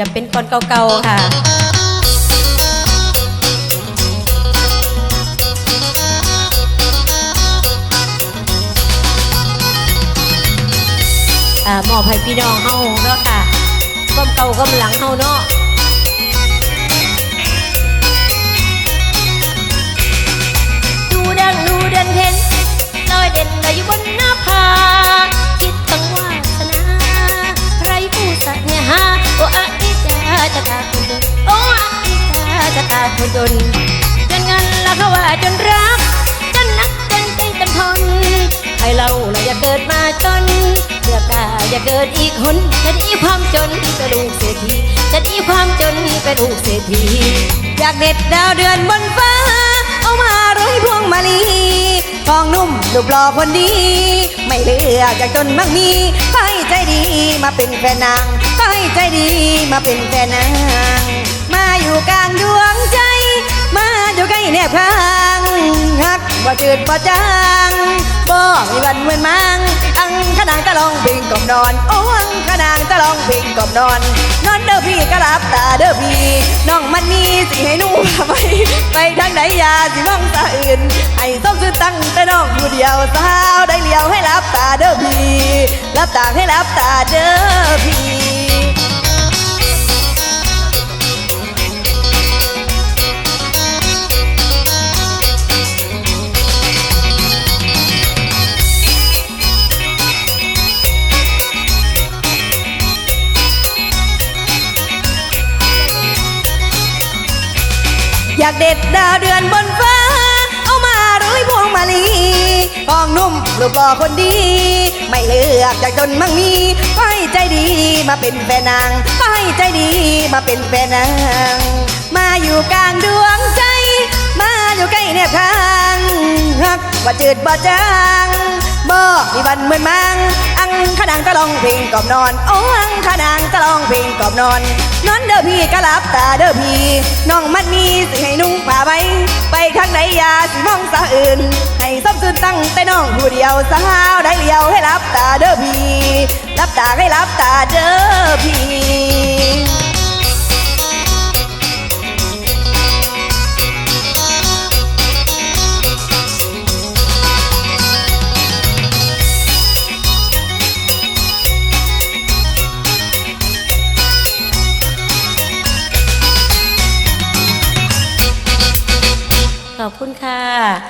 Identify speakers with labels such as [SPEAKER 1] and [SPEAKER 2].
[SPEAKER 1] จะเป็นคนเก่าๆค่ะอ่ามอบให้พี่น้องเฮาเนาะค่ะก้มเก่าก้มหลังเฮาเนาะาจนจนจนเงินละเขาว่าจนรัก จนนักจนใจจนทนให้เราเราอย่าเกิดมาจนเลือกตาอย่าเกิดอีกคนจะหนีความจนเป็นลูกเศรษฐีจะหนีความจนเป็นลูกเศรษฐีอยากเด็ดดาวเดือนบนฟ้า เอามาร้อยพวงมาลีทองนุ่มรูปหล่อคนดี ไม่เลือกจากจนมั่งมีให้ใจดีมาเป็นแฟนนางให้ใจดีมาเป็นแฟนนาง อยู่กลางดวงใจ มาอยู่ใกล้แนบข้างฮักบ่จืดบ่จางบ่มีวันเหมือนมังอังขนางตะลองพลงกล่อมนอนโอ้อังขนางตะลองพลงกล่อมนอน นอนเด้อพี่ก็รับตาเด้อพี่น้องมันมีสิให้หนูพาไปไปทางไหนยาสิมองตาอื่นให้ส้มซื้อตั้งแต่น้องผู้เดียวสาวได้เลี้ยวให้รับตาเด้อพี่รับตาให้รับตาเด้อพี่ อยากเด็ดดาวเดือนบนฟ้า เอามาร้อยพวงมาลีทองนุ่มรูปหล่อคนดี ไม่เลือกจากจนมั่งมีให้ใจดีมาเป็นแฟนนางให้ใจดีมาเป็นแฟนนาง มาอยู่กลางดวงใจ มาอยู่ใกล้แนบข้างฮักว่าจืดบ่จางบ่มีวันเหมือนมัง ขนางตะลองเพลงกอบนอนโอ้อังขนางตะลองเพลงกอบนอน นอนเด้อพี่ก็รับตาเด้อพี่น้องมันมีสิให้นุ่งผ้าใบไปทางไหนยาสิมองสาอื่น ให้ซ้ำซึนตั้งแต่น้องผู้เดียวสาวได้เลียวให้รับตาเด้อพี่รับตาให้รับตาเด้อพี่
[SPEAKER 2] ขอบคุณค่ะ